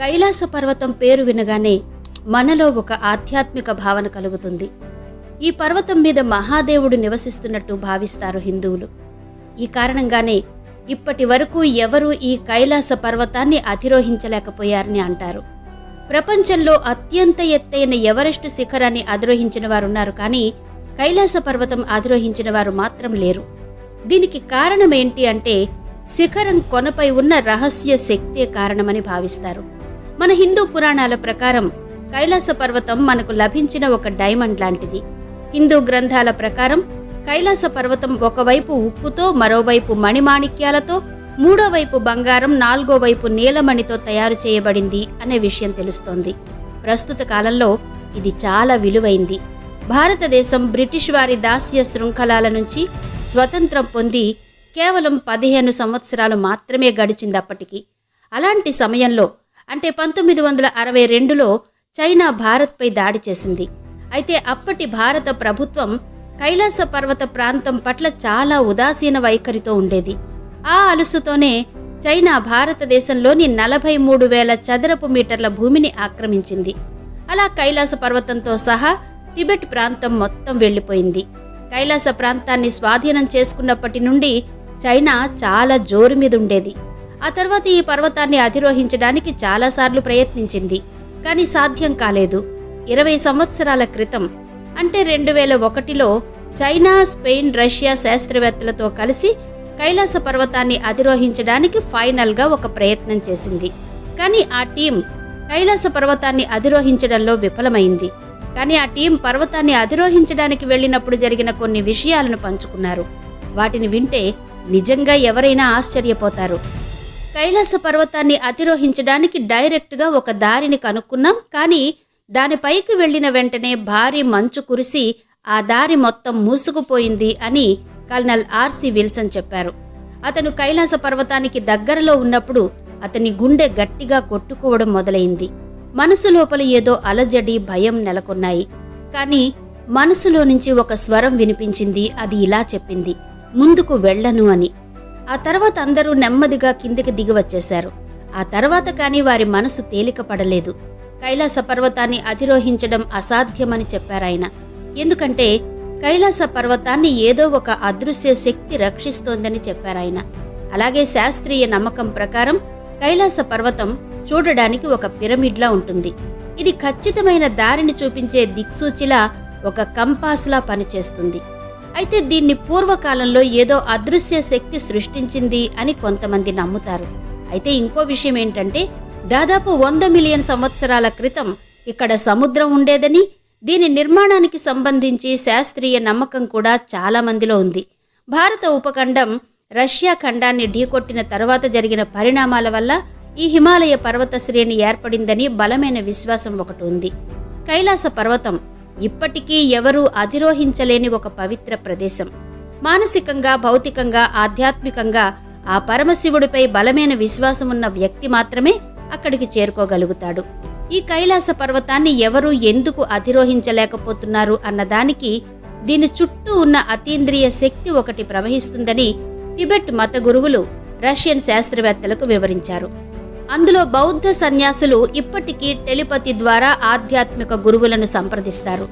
కైలాస పర్వతం పేరు వినగానే మనలో ఒక ఆధ్యాత్మిక భావన కలుగుతుంది. ఈ పర్వతం మీద మహాదేవుడు నివసిస్తున్నట్టు భావిస్తారు హిందువులు. ఈ కారణంగానే ఇప్పటి వరకు ఎవరూ ఈ కైలాస పర్వతాన్ని అధిరోహించలేకపోయారని అంటారు. ప్రపంచంలో అత్యంత ఎత్తైన ఎవరెస్టు శిఖరాన్ని అధిరోహించిన వారున్నారు కానీ కైలాస పర్వతం అధిరోహించిన వారు మాత్రం లేరు. దీనికి కారణం ఏంటి అంటే శిఖరం కొనపై ఉన్న రహస్య శక్తే కారణమని భావిస్తారు. మన హిందూ పురాణాల ప్రకారం కైలాస పర్వతం మనకు లభించిన ఒక డైమండ్ లాంటిది. హిందూ గ్రంథాల ప్రకారం కైలాస పర్వతం ఒకవైపు ఉక్కుతో మరోవైపు మణిమాణిక్యాలతో మూడో వైపు బంగారం నాలుగో వైపు నీలమణితో తయారు చేయబడింది అనే విషయం తెలుస్తోంది. ప్రస్తుత కాలంలో ఇది చాలా విలువైంది. భారతదేశం బ్రిటిష్ వారి దాస్య శృంఖలాల నుంచి స్వతంత్రం పొంది కేవలం పదిహేను సంవత్సరాలు మాత్రమే గడిచిందప్పటికీ అలాంటి సమయంలో అంటే పంతొమ్మిది వందల అరవై రెండులో చైనా భారత్పై దాడి చేసింది. అయితే అప్పటి భారత ప్రభుత్వం కైలాస పర్వత ప్రాంతం పట్ల చాలా ఉదాసీన వైఖరితో ఉండేది. ఆ అలుసుతోనే చైనా భారతదేశంలోని నలభై మూడు వేల చదరపు మీటర్ల భూమిని ఆక్రమించింది. అలా కైలాస పర్వతంతో సహా టిబెట్ ప్రాంతం మొత్తం వెళ్ళిపోయింది. కైలాస ప్రాంతాన్ని స్వాధీనం చేసుకున్నప్పటి నుండి చైనా చాలా జోరు మీద ఉండేది ఆ తర్వాత ఈ పర్వతాన్ని అధిరోహించడానికి చాలాసార్లు ప్రయత్నించింది కానీ సాధ్యం కాలేదు. ఇరవై సంవత్సరాల క్రితం అంటే రెండు వేల ఒకటిలో చైనా స్పెయిన్ రష్యా శాస్త్రవేత్తలతో కలిసి కైలాస పర్వతాన్ని అధిరోహించడానికి ఫైనల్గా ఒక ప్రయత్నం చేసింది. కానీ ఆ టీం కైలాస పర్వతాన్ని అధిరోహించడంలో విఫలమైంది. కానీ ఆ టీం పర్వతాన్ని అధిరోహించడానికి వెళ్ళినప్పుడు జరిగిన కొన్ని విషయాలను పంచుకున్నారు. వాటిని వింటే నిజంగా ఎవరైనా ఆశ్చర్యపోతారు. కైలాస పర్వతాన్ని అతిరోహించడానికి డైరెక్ట్గా ఒక దారిని కనుక్కున్నాం. కానీ దానిపైకి వెళ్ళిన వెంటనే భారీ మంచు కురిసి ఆ దారి మొత్తం మూసుకుపోయింది అని కల్నల్ ఆర్సి విల్సన్ చెప్పారు. అతను కైలాస పర్వతానికి దగ్గరలో ఉన్నప్పుడు అతని గుండె గట్టిగా కొట్టుకోవడం మొదలైంది. మనసు లోపల ఏదో అలజడి భయం నెలకొన్నాయి. కానీ మనసులో నుంచి ఒక స్వరం వినిపించింది అది ఇలా చెప్పింది ముందుకు వెళ్ళను అని. ఆ తర్వాత అందరూ నెమ్మదిగా కిందికి దిగి వచ్చేశారు ఆ తర్వాత కానీ వారి మనసు తేలిక పడలేదు కైలాస పర్వతాన్ని అధిరోహించడం అసాధ్యమని చెప్పారాయన ఎందుకంటే కైలాస పర్వతాన్ని ఏదో ఒక అదృశ్య శక్తి రక్షిస్తోందని చెప్పారాయన అలాగే శాస్త్రీయ నమ్మకం ప్రకారం కైలాస పర్వతం చూడడానికి ఒక పిరమిడ్లా ఉంటుంది. ఇది ఖచ్చితమైన దారిని చూపించే దిక్సూచిలా ఒక కంపాస్లా పనిచేస్తుంది. అయితే దీన్ని పూర్వకాలంలో ఏదో అదృశ్య శక్తి సృష్టించింది అని కొంతమంది నమ్ముతారు. అయితే ఇంకో విషయం ఏంటంటే దాదాపు వంద మిలియన్ సంవత్సరాల క్రితం ఇక్కడ సముద్రం ఉండేదని దీని నిర్మాణానికి సంబంధించి శాస్త్రీయ నమ్మకం కూడా చాలా మందిలో ఉంది. భారత ఉపఖండం రష్యా ఖండాన్ని ఢీకొట్టిన తర్వాత జరిగిన పరిణామాల వల్ల ఈ హిమాలయ పర్వత శ్రేణి ఏర్పడిందని బలమైన విశ్వాసం ఒకటి ఉంది. కైలాస పర్వతం ఇప్పటికీ ఎవరూ అధిరోహించలేని ఒక పవిత్ర ప్రదేశం. మానసికంగా భౌతికంగా ఆధ్యాత్మికంగా ఆ పరమశివుడిపై బలమైన విశ్వాసం ఉన్న వ్యక్తి మాత్రమే అక్కడికి చేరుకోగలుగుతాడు. ఈ కైలాస పర్వతాన్ని ఎవరూ ఎందుకు అధిరోహించలేకపోతున్నారు అన్నదానికి దీని చుట్టూ ఉన్న అతీంద్రియ శక్తి ఒకటి ప్రవహిస్తుందని టిబెట్ మత గురువులు రష్యన్ శాస్త్రవేత్తలకు వివరించారు. అందులో బౌద్ధ సన్యాసులు ఇప్పటికీ టెలిపతి ద్వారా ఆధ్యాత్మిక గురువులను సంప్రదిస్తారు.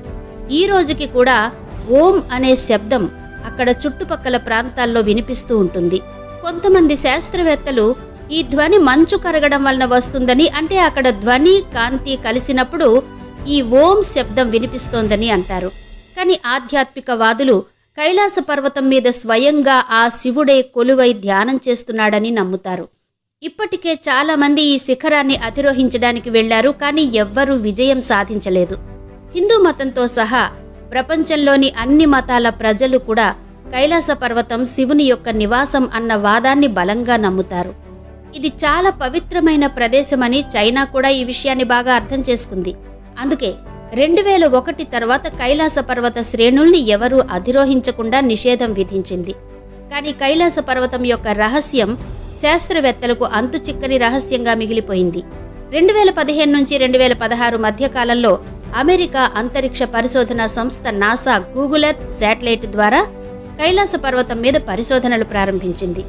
ఈ రోజుకి కూడా ఓం అనే శబ్దం అక్కడ చుట్టుపక్కల ప్రాంతాల్లో వినిపిస్తూ ఉంటుంది. కొంతమంది శాస్త్రవేత్తలు ఈ ధ్వని మంచు కరగడం వలన వస్తుందని అంటే అక్కడ ధ్వని కాంతి కలిసినప్పుడు ఈ ఓం శబ్దం వినిపిస్తోందని అంటారు. కానీ ఆధ్యాత్మికవాదులు కైలాస పర్వతం మీద స్వయంగా ఆ శివుడే కొలువై ధ్యానం చేస్తున్నాడని నమ్ముతారు. ఇప్పటికే చాలామంది ఈ శిఖరాన్ని అధిరోహించడానికి వెళ్ళారు కానీ ఎవ్వరూ విజయం సాధించలేదు. హిందూ మతంతో సహా ప్రపంచంలోని అన్ని మతాల ప్రజలు కూడా కైలాస పర్వతం శివుని యొక్క నివాసం అన్న వాదాన్ని బలంగా నమ్ముతారు. ఇది చాలా పవిత్రమైన ప్రదేశమని చైనా కూడా ఈ విషయాన్ని బాగా అర్థం చేసుకుంది. అందుకే రెండు వేల ఒకటి తర్వాత కైలాస పర్వత శ్రేణుల్ని ఎవరూ అధిరోహించకుండా నిషేధం విధించింది. కానీ కైలాస పర్వతం యొక్క రహస్యం శాస్త్రవేత్తలకు అంతు చిక్కని రహస్యంగా మిగిలిపోయింది. రెండు వేల పదిహేను నుంచి రెండు వేల పదహారు మధ్యకాలంలో అమెరికా అంతరిక్ష పరిశోధన సంస్థ నాసా గూగుల్ ఎర్త్ శాటిలైట్ ద్వారా కైలాస పర్వతం మీద పరిశోధనలు ప్రారంభించింది.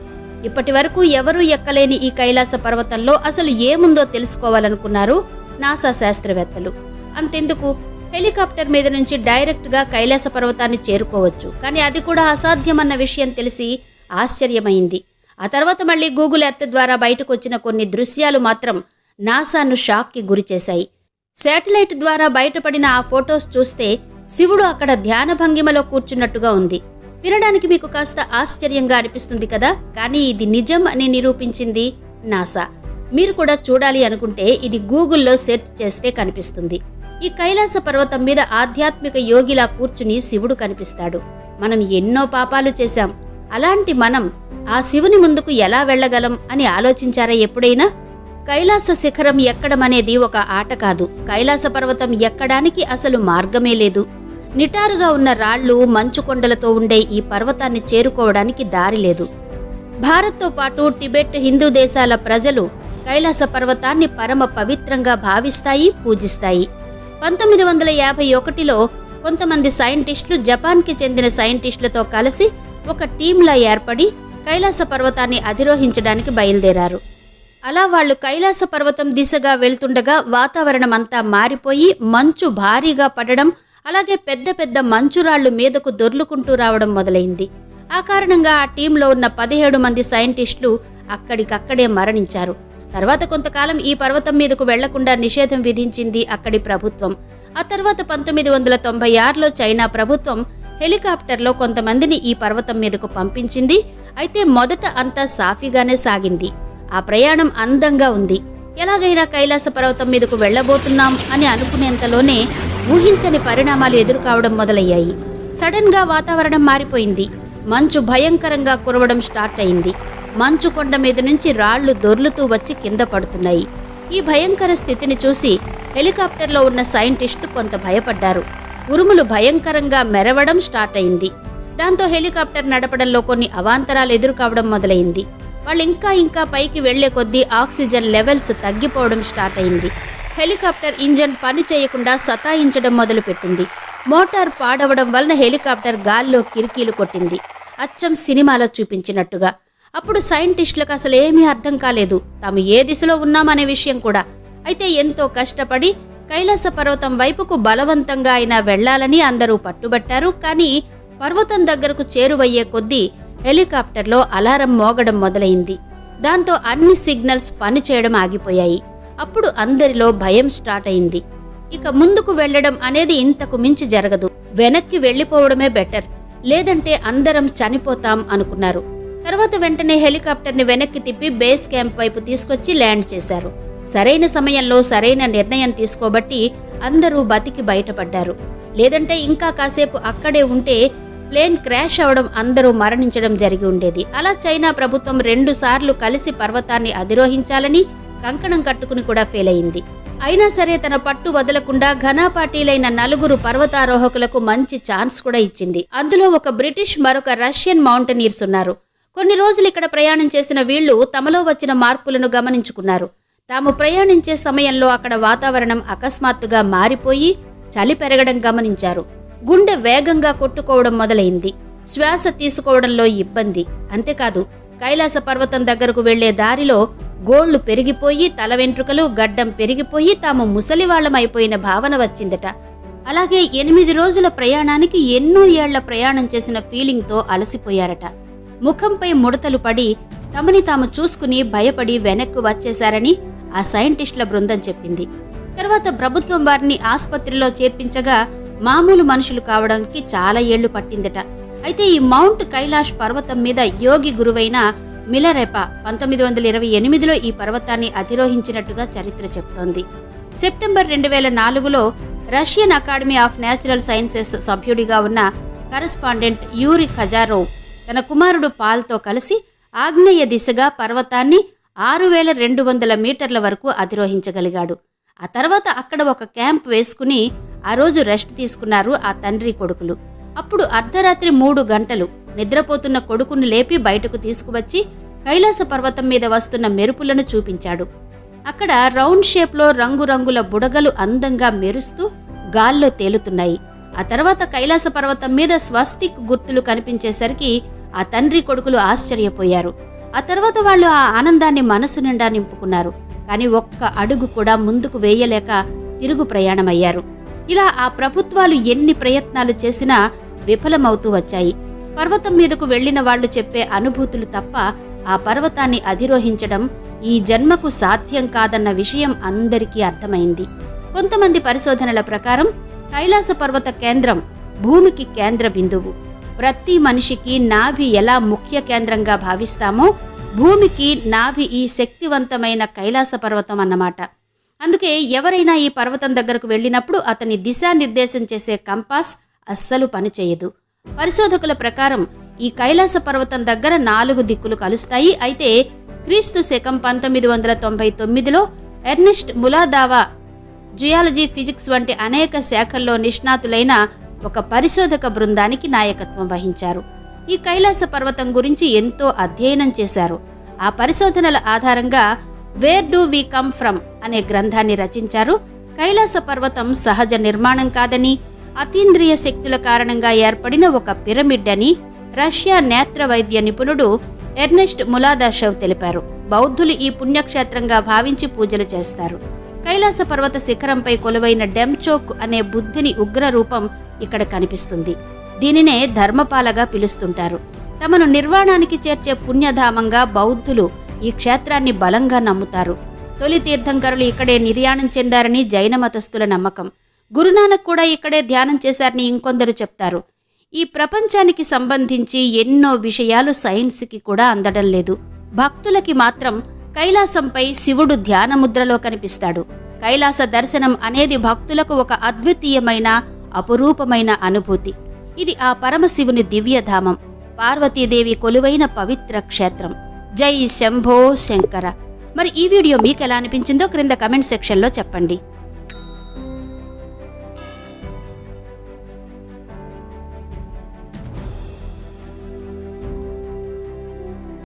ఇప్పటి వరకు ఎవరూ ఎక్కలేని ఈ కైలాస పర్వతంలో అసలు ఏముందో తెలుసుకోవాలనుకున్నారు నాసా శాస్త్రవేత్తలు. అంతెందుకు? హెలికాప్టర్ మీద నుంచి డైరెక్ట్గా కైలాస పర్వతాన్ని చేరుకోవచ్చు. కానీ అది కూడా అసాధ్యమన్న విషయం తెలిసి ఆశ్చర్యమైంది. ఆ తర్వాత మళ్ళీ గూగుల్ ఎర్త్ ద్వారా బయటకు వచ్చిన కొన్ని దృశ్యాలు మాత్రం నాసాను షాక్కి గురిచేశాయి శాటిలైట్ ద్వారా బయటపడిన ఆ ఫొటోస్ చూస్తే శివుడు అక్కడ ధ్యాన భంగిమలో కూర్చున్నట్టుగా ఉంది. వినడానికి మీకు కాస్త ఆశ్చర్యంగా అనిపిస్తుంది కదా? కానీ ఇది నిజం అని నిరూపించింది నాసా. మీరు కూడా చూడాలి అనుకుంటే ఇది గూగుల్లో సెర్చ్ చేస్తే కనిపిస్తుంది. ఈ కైలాస పర్వతం మీద ఆధ్యాత్మిక యోగిలా కూర్చుని శివుడు కనిపిస్తాడు. మనం ఎన్నో పాపాలు చేశాం. అలాంటి మనం ఆ శివుని ముందుకు ఎలా వెళ్ళగలం అని ఆలోచించారా ఎప్పుడైనా? కైలాస శిఖరం ఎక్కడం అనేది ఒక ఆట కాదు. కైలాస పర్వతం ఎక్కడానికి అసలు మార్గమే లేదు. నిటారుగా ఉన్న రాళ్ళు మంచు కొండలతో ఉండే ఈ పర్వతాన్ని చేరుకోవడానికి దారి లేదు. భారత్తో పాటు టిబెట్ హిందూ దేశాల ప్రజలు కైలాస పర్వతాన్ని పరమ పవిత్రంగా భావిస్తాయి పూజిస్తాయి. పంతొమ్మిది వందల యాభై ఒకటిలో కొంతమంది సైంటిస్టులు జపాన్కి చెందిన సైంటిస్టులతో కలిసి ఒక టీంలా ఏర్పడి కైలాస పర్వతాన్ని అధిరోహించడానికి బయలుదేరారు. అలా వాళ్ళు కైలాస పర్వతం దిశగా వెళ్తుండగా వాతావరణం అంతా మారిపోయి మంచు భారీగా పడడం అలాగే పెద్ద పెద్ద మంచురాళ్ళు మీదకు దొర్లుకుంటూ రావడం మొదలైంది. ఆ కారణంగా ఆ టీంలో ఉన్న పదిహేడు మంది సైంటిస్టులు అక్కడికక్కడే మరణించారు. తర్వాత కొంతకాలం ఈ పర్వతం మీదకు వెళ్ళకుండా నిషేధం విధించింది అక్కడి ప్రభుత్వం. ఆ తర్వాత పంతొమ్మిది వందల తొంభై ఆరులో చైనా ప్రభుత్వం హెలికాప్టర్లో కొంతమందిని ఈ పర్వతం మీదకు పంపించింది. అయితే మొదట అంతా సాఫీగానే సాగింది. ఆ ప్రయాణం అందంగా ఉంది. ఎలాగైనా కైలాస పర్వతం మీదకు వెళ్ళబోతున్నాం అని అనుకునేంతలోనే ఊహించని పరిణామాలు ఎదురుకావడం మొదలయ్యాయి. సడన్గా వాతావరణం మారిపోయింది. మంచు భయంకరంగా కురవడం స్టార్ట్ అయింది. మంచు కొండ మీద నుంచి రాళ్ళు దొర్లుతూ వచ్చి కింద పడుతున్నాయి. ఈ భయంకర స్థితిని చూసి హెలికాప్టర్లో ఉన్న సైంటిస్టు కొంత భయపడ్డారు. ఉరుములు భయంకరంగా మెరవడం స్టార్ట్ అయింది. దాంతో హెలికాప్టర్ నడపడంలో కొన్ని అవాంతరాలు ఎదురుకావడం మొదలైంది. వాళ్ళు ఇంకా ఇంకా పైకి వెళ్ళే కొద్దీ ఆక్సిజన్ లెవెల్స్ తగ్గిపోవడం స్టార్ట్ అయింది. హెలికాప్టర్ ఇంజన్ పని చేయకుండా సతాయించడం మొదలుపెట్టింది. మోటార్ పాడవడం వలన హెలికాప్టర్ గాల్లో కిరికీలు కొట్టింది. అచ్చం సినిమాలో చూపించినట్టుగా. అప్పుడు సైంటిస్టులకు అసలు ఏమీ అర్థం కాలేదు. తాము ఏ దిశలో ఉన్నామనే విషయం కూడా. అయితే ఎంతో కష్టపడి కైలాస పర్వతం వైపుకు బలవంతంగా అయినా వెళ్ళాలని అందరూ పట్టుబట్టారు. కానీ పర్వతం దగ్గరకు చేరువయ్యే కొద్దీ హెలికాప్టర్లో అలారం మోగడం మొదలైంది. దాంతో అన్ని సిగ్నల్స్ పనిచేయడం ఆగిపోయాయి. అప్పుడు అందరిలో భయం స్టార్ట్ అయింది. ఇక ముందుకు వెళ్ళడం అనేది ఇంతకు మించి జరగదు. వెనక్కి వెళ్ళిపోవడమే బెటర్. లేదంటే అందరం చనిపోతాం అనుకున్నారు. తర్వాత వెంటనే హెలికాప్టర్ని వెనక్కి తిప్పి బేస్ క్యాంప్ వైపు తీసుకొచ్చి ల్యాండ్ చేశారు. సరైన సమయంలో సరైన నిర్ణయం తీసుకోబట్టి అందరూ బతికి బయటపడ్డారు. లేదంటే ఇంకా కాసేపు అక్కడే ఉంటే ప్లేన్ క్రాష్ అవడం అందరూ మరణించడం జరిగి ఉండేది. అలా చైనా ప్రభుత్వం రెండు సార్లు కలిసి పర్వతాన్ని అధిరోహించాలని కంకణం కట్టుకుని కూడా ఫెయిల్ అయింది అయినా సరే తన పట్టు వదలకుండా ఘనాపాటీలైన నలుగురు పర్వతారోహకులకు మంచి ఛాన్స్ కూడా ఇచ్చింది. అందులో ఒక బ్రిటిష్ మరొక రష్యన్ మౌంటనీర్స్ ఉన్నారు. కొన్ని రోజులు ఇక్కడ ప్రయాణం చేసిన వీళ్ళు తమలో వచ్చిన మార్పులను గమనించుకున్నారు. తాము ప్రయాణించే సమయంలో అక్కడ వాతావరణం అకస్మాత్తుగా మారిపోయి చలి పెరగడం గమనించారు. గుండె వేగంగా కొట్టుకోవడం మొదలైంది. శ్వాస తీసుకోవడంలో ఇబ్బంది. అంతేకాదు కైలాస పర్వతం దగ్గరకు వెళ్ళే దారిలో గోళ్ళు పెరిగిపోయి తల వెంట్రుకలు గడ్డం పెరిగిపోయి తాము ముసలివాళ్ళమైపోయిన భావన వచ్చిందట. అలాగే ఎనిమిది రోజుల ప్రయాణానికి ఎన్నో ఏళ్ళ ప్రయాణం చేసిన ఫీలింగ్తో అలసిపోయారట. ముఖంపై ముడతలు పడి తమని తాము చూసుకుని భయపడి వెనక్కు వచ్చేశారని ఆ సైంటిస్టుల బృందం చెప్పింది. తర్వాత ప్రభుత్వం వారిని ఆసుపత్రిలో చేర్పించగా మామూలు మనుషులు కావడానికి చాలా ఏళ్ళు పట్టిందట. అయితే ఈ మౌంట్ కైలాష్ పర్వతం మీద యోగి గురువైన మిలరెప పంతొమ్మిది వందల ఇరవై ఎనిమిదిలో ఈ పర్వతాన్ని అధిరోహించినట్టుగా చరిత్ర చెప్తోంది. సెప్టెంబర్ రెండు వేల నాలుగులో Russian academy of natural sciences సభ్యుడిగా ఉన్న కరస్పాండెంట్ యూరి ఖజారోవ్ తన కుమారుడు పాల్తో కలిసి ఆగ్నేయ దిశగా పర్వతాన్ని ఆరు వేల రెండు వందల మీటర్ల వరకు అధిరోహించగలిగాడు. ఆ తర్వాత అక్కడ ఒక క్యాంప్ వేసుకుని ఆ రోజు రెస్ట్ తీసుకున్నారు ఆ తండ్రి కొడుకులు. అప్పుడు అర్ధరాత్రి మూడు గంటలు నిద్రపోతున్న కొడుకును లేపి బయటకు తీసుకువచ్చి కైలాస పర్వతం మీద వస్తున్న మెరుపులను చూపించాడు. అక్కడ రౌండ్ షేప్లో రంగురంగుల బుడగలు అందంగా మెరుస్తూ గాల్లో తేలుతున్నాయి. ఆ తర్వాత కైలాస పర్వతం మీద స్వస్తిక్ గుర్తులు కనిపించేసరికి ఆ తండ్రి కొడుకులు ఆశ్చర్యపోయారు. ఆ తర్వాత వాళ్ళు ఆ ఆనందాన్ని మనసు నిండా నింపుకున్నారు. కానీ ఒక్క అడుగు కూడా ముందుకు వేయలేక తిరుగు ప్రయాణమయ్యారు. ఇలా ఆ ప్రభుత్వాలు ఎన్ని ప్రయత్నాలు చేసినా విఫలమవుతూ వచ్చాయి. పర్వతం మీదకు వెళ్ళిన వాళ్ళు చెప్పే అనుభూతులు తప్ప ఆ పర్వతాన్ని అధిరోహించడం ఈ జన్మకు సాధ్యం కాదన్న విషయం అందరికీ అర్థమైంది. కొంతమంది పరిశోధనల ప్రకారం కైలాస పర్వత కేంద్రం భూమికి కేంద్ర బిందువు. ప్రతి మనిషికి నాభి ఎలా ముఖ్య కేంద్రంగా భావిస్తామో భూమికి నాభి ఈ శక్తివంతమైన కైలాస పర్వతం అన్నమాట. అందుకే ఎవరైనా ఈ పర్వతం దగ్గరకు వెళ్ళినప్పుడు అతని దిశానిర్దేశం చేసే కంపాస్ అస్సలు పనిచేయదు పరిశోధకుల ప్రకారం ఈ కైలాస పర్వతం దగ్గర నాలుగు దిక్కులు కలుస్తాయి. అయితే క్రీస్తు శకం పంతొమ్మిది వందల తొంభై తొమ్మిదిలో ఎర్నెస్ట్ ములాదావా జియాలజీ ఫిజిక్స్ వంటి అనేక శాఖల్లో నిష్ణాతులైన ఒక పరిశోధక బృందానికి నాయకత్వం వహించారు. ఈ కైలాస పర్వతం గురించి ఎంతో అధ్యయనం చేశారు. ఆ పరిశోధనల ఆధారంగా where do we come from అనే గ్రంథాన్ని రచించారు. కైలాస పర్వతం సహజ నిర్మాణం కాదని అతీంద్రియ శక్తుల కారణంగా ఏర్పడిన ఒక పిరమిడ్ అని రష్యా నేత్ర వైద్య నిపుణుడు ఎర్నెస్ట్ ములాదాషవ్ తెలిపారు. బౌద్ధులు ఈ పుణ్యక్షేత్రంగా భావించి పూజలు చేస్తారు. కైలాస పర్వత శిఖరంపై కొలువైన డెమ్చోక్ అనే బుద్ధుని ఉగ్ర రూపం ఇక్కడ కనిపిస్తుంది. దీనినే ధర్మపాలగా పిలుస్తుంటారు. తమను నిర్వాణానికి చేర్చే పుణ్యధామంగా బౌద్ధులు ఈ క్షేత్రాన్ని బలంగా నమ్ముతారు. తొలి తీర్థంకరులు ఇక్కడే నిర్యాణం చెందారని జైన మతస్థుల నమ్మకం. గురునానక్ కూడా ఇక్కడే ధ్యానం చేశారని ఇంకొందరు చెప్తారు. ఈ ప్రపంచానికి సంబంధించి ఎన్నో విషయాలు సైన్స్కి కూడా అందడం లేదు. భక్తులకి మాత్రం కైలాసంపై శివుడు ధ్యానముద్రలో కనిపిస్తాడు. కైలాస దర్శనం అనేది భక్తులకు ఒక అద్వితీయమైన అపురూపమైన అనుభూతి. ఇది ఆ పరమశివుని దివ్యధామం. పార్వతీదేవి కొలువైన పవిత్ర క్షేత్రం. జై శంభో శంకర. మరి ఈ వీడియో మీకు ఎలా అనిపించిందో క్రింద కమెంట్ సెక్షన్లో చెప్పండి.